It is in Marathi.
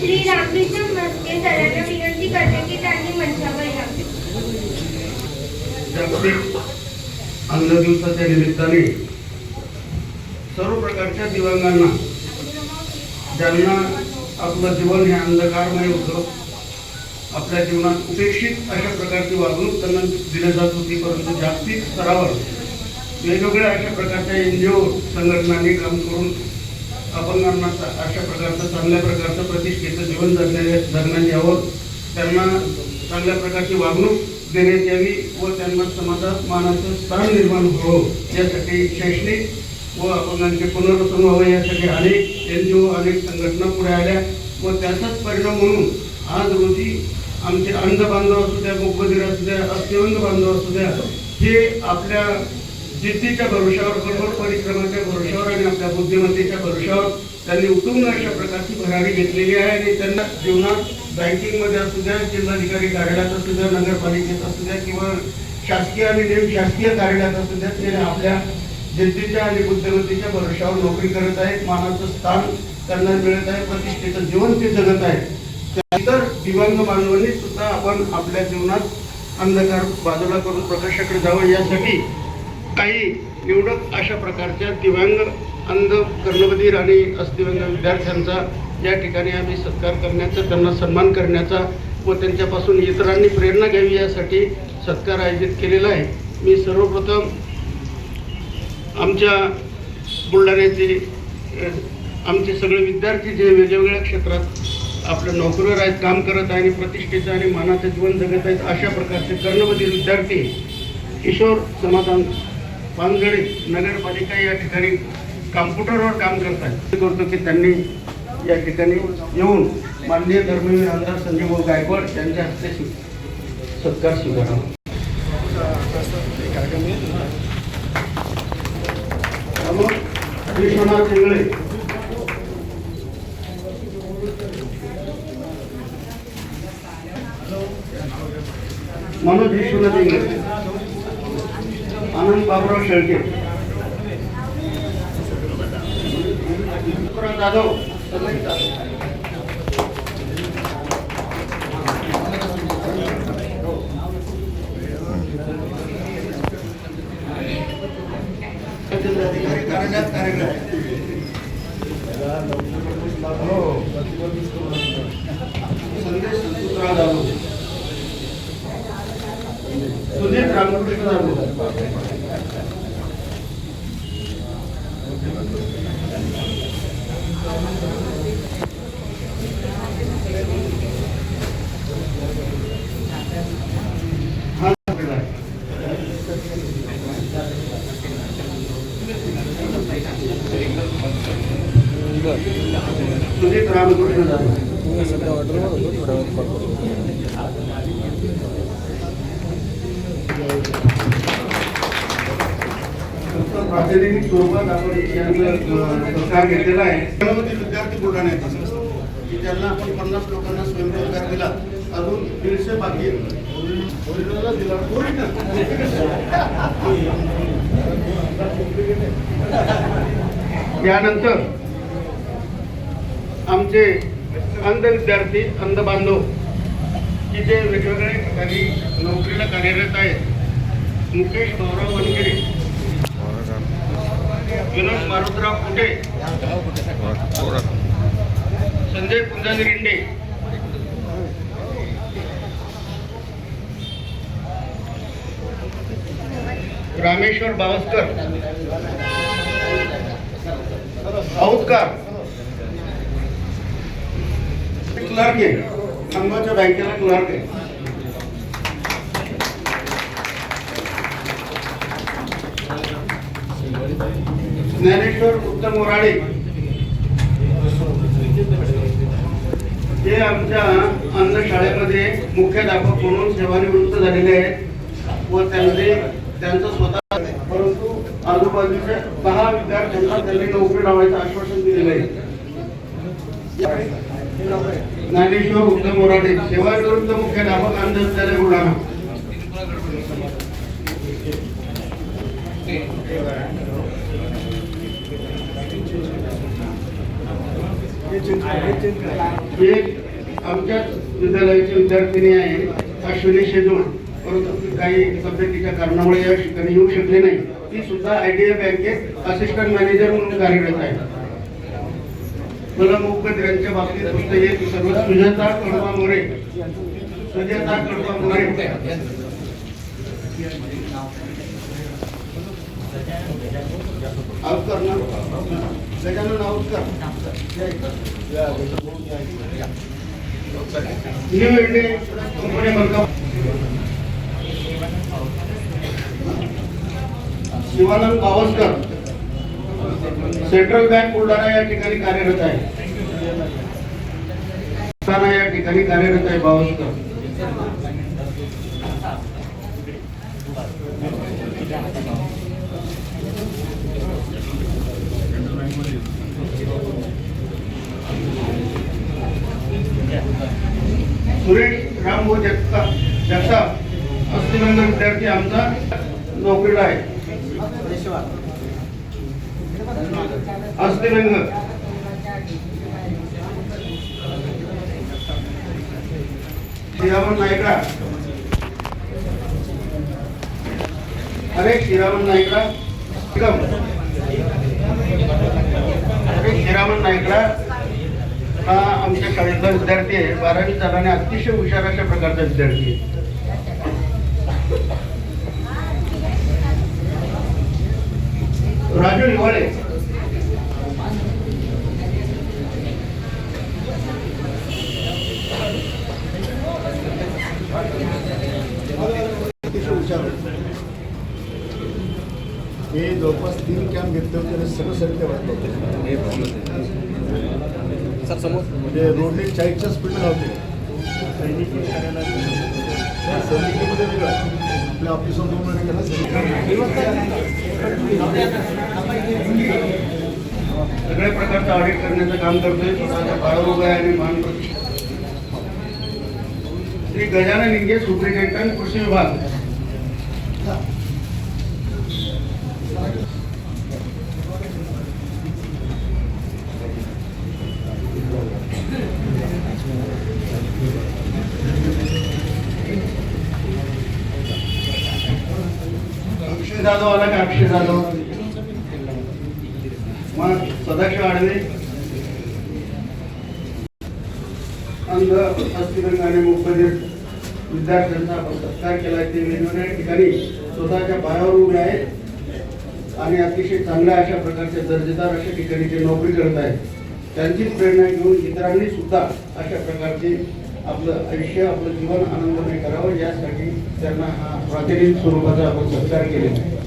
श्री रामकृष्ण मस्के सरांना विनंती करते की त्यांनी मंचावर यावे जागतिक अंध दिवसाच्या निमित्ताने सर्व प्रकारच्या दिव्यांगांना ज्यांना आपलं जीवन हे अंधकारमय होतं आपल्या जीवनात उपेक्षित अशा प्रकारची वागणूक त्यांना दिली जात होती परंतु जागतिक स्तरावर वेगवेगळ्या अशा प्रकारच्या एन जी ओ संघटनांनी काम करून अपंगांना अशा प्रकारचं चांगल्या प्रकारचं प्रतिष्ठेचं जीवन जगण्या जगण्यात यावं. त्यांना चांगल्या प्रकारची वागणूक देण्यात यावी व त्यांना समाजात मानाचं स्थान निर्माण व्हावं. यासाठी शैक्षणिक व अपंगांचे पुनर्वसन व्हावं. यासाठी अनेक एन जी ओ अनेक संघटना पुढे आल्या व त्याचाच परिणाम म्हणून आज रोजी आमचे अंध बांधव असू द्या मुखबधीर असू द्या अस्थिवंध बांधव असू द्या हे आपल्या जिद्दीच्या भरोशावर बरोबर परिश्रमाच्या भरोशावर आणि आपल्या बुद्धिमत्तेच्या भरोशावर त्यांनी उत्तम अशा प्रकारची भरारी घेतलेली आहे आणि त्यांना जीवनात बँकिंगमध्ये असू द्या जिल्हाधिकारी कार्यालयात असू द्या नगरपालिकेत असू द्या किंवा शासकीय आणि निमशासकीय कार्यालयात असू द्या ते आपल्या जिद्दीच्या आणि बुद्धिमत्तेच्या भरोशावर नोकरी करत आहेत मानाचं स्थान त्यांना मिळत आहे प्रतिष्ठेचं जीवन ते जगत आहे त्यानंतर इतर दिव्यांग बांधवांनी सुद्धा आपण आपल्या जीवनात अंधकार बाजूला करून प्रकाशाकडे जावं. यासाठी काही निवडक अशा प्रकारच्या दिव्यांग अंध कर्णबधीर आणि अस्थिव्यांग विद्यार्थ्यांचा या ठिकाणी आम्ही सत्कार करण्याचा त्यांना सन्मान करण्याचा व त्यांच्यापासून इतरांनी प्रेरणा घ्यावी यासाठी सत्कार आयोजित केलेला आहे. मी सर्वप्रथम आमच्या बुलढाण्याचे आमचे सगळे विद्यार्थी जे वेगवेगळ्या क्षेत्रात आपल्या नोकरीवर आहेत काम करत आहे आणि प्रतिष्ठेचं आणि मानाचं जीवन जगत आहेत अशा प्रकारचे कर्णवती विद्यार्थी किशोर समाधान पानगडे नगरपालिका या ठिकाणी कॉम्प्युटरवर काम करत आहेत. करतो की त्यांनी या ठिकाणी येऊन माननीय धर्मवीर आमदार संजय गायकवाड यांच्या हस्ते सत्कार स्वीकारावा. मग विश्वनाथ इंगळे मनोज विश्वनाथ इंगळे आनंद बाबुराव शेळके. जाधव. जिल्हाधिकारी कार्यालयात कार्यक्रम संदेश संतोषराव जाधव. सुनील रामकृष्ण जाधव हा झालेला आहे. सुनील रामकृष्ण जाधव फक्त प्रातिनिधिक स्वरूपात आपण यांचं सहकार घेतलेला आहे त्यामध्ये विद्यार्थी आहेत. की ज्यांना आपण पन्नास लोकांना स्वयंरोजगार दिला अजून दीडशे बाकी. ओरिजिनलला दिला ओरिजिनल यानंतर आमचे अंध विद्यार्थी अंध बांधव की जे वेगवेगळ्या ठिकाणी नोकरीला कार्यरत आहेत मुकेश भाऊराव वनगिरे विनोद मारुतराव कुटे संजय कुंजानी रिंडे रामेश्वर बावस्कर. औतकार क्लार्क आहे. खांबाच्या बँकेला क्लार्क आहे. ज्ञानेश्वर उत्तम मोराडे. जे आमच्या अन्न शाळेमध्ये मुख्याध्यापक म्हणून सेवानिवृत्त झालेले आहेत व त्यांचे त्यांचं स्वतः परंतु आजूबाजूच्या दहा विद्यार्थ्यांना त्यांनी नोकरी लावायचं आश्वासन दिलेलं आहे. ज्ञानेश्वर उत्तम मोराडे सेवानिवृत्त मुख्याध्यापक अंधविद्यालय बुलढाणा. एक आमच्याच विद्यालयाची विद्यार्थिनी आहे अश्विनी शेजवळ परंतु काही तब्येतीच्या कारणामुळे या ठिकाणी येऊ शकले नाही. ती सुद्धा आय आयडीएफ बँकेत असिस्टंट मॅनेजर म्हणून कार्यरत आहे. मला मुखबधिरांच्या बाबतीत फक्त एक सर्व सुजाता कडवा मोरे सुजाता कडवा मोरे आउट कर ना। Gajanan Aawkar new India company मलका शिवानंद पावसकर सेंट्रल बँक बुलढाणा या ठिकाणी कार्यरत आहे. या ठिकाणी कार्यरत आहे बावस्कर सुरेश रामभाऊ जगताप जगताप अस्थिरंग विद्यार्थी आमचा नोकरीला आहे. अस्थिरंग श्रीरामन नायकडा अरे श्रीरामन नायकरा अरे श्रीरामन नायकरा हा आमच्या शाळेतला विद्यार्थी आहे. बारावी झाल्याने अतिशय हुशार अशा प्रकारचा विद्यार्थी आहे. राजू हिवाळे. अतिशय हुशार हे जवळपास तीन कॅम्प घेतले होते सगळं सत्य वाटलं होतं म्हणजे रोडने चाळीसच्या सैनिकीमध्ये वेगळं. आपल्या ऑफिसवर दोन सगळ्या प्रकारचं ऑडिट करण्याचं काम करतोय. स्वतःच्या पायावर उभा आहे आणि मान श्री गजानन इंगे सुप्रिटेंडंट कृषी विभाग. अक्षय जाधव आला का अक्षय जाधव? मग सदाशिव आडवे. अंध अस्थिरंग आणि मुखबधीर विद्यार्थ्यांचा आपण सत्कार केला ते वेगवेगळ्या ठिकाणी स्वतःच्या पायावर उभे आहेत. आणि अतिशय चांगल्या अशा प्रकारच्या दर्जेदार अशा ठिकाणी जे नोकरी करत आहेत. त्यांचीच प्रेरणा घेऊन इतरांनी सुद्धा अशा प्रकारचे आपलं आयुष्य आपलं जीवन आनंदमय करावं यासाठी त्यांना हा प्रातिनिधिक स्वरूपाचा आपण सत्कार केलेला आहे.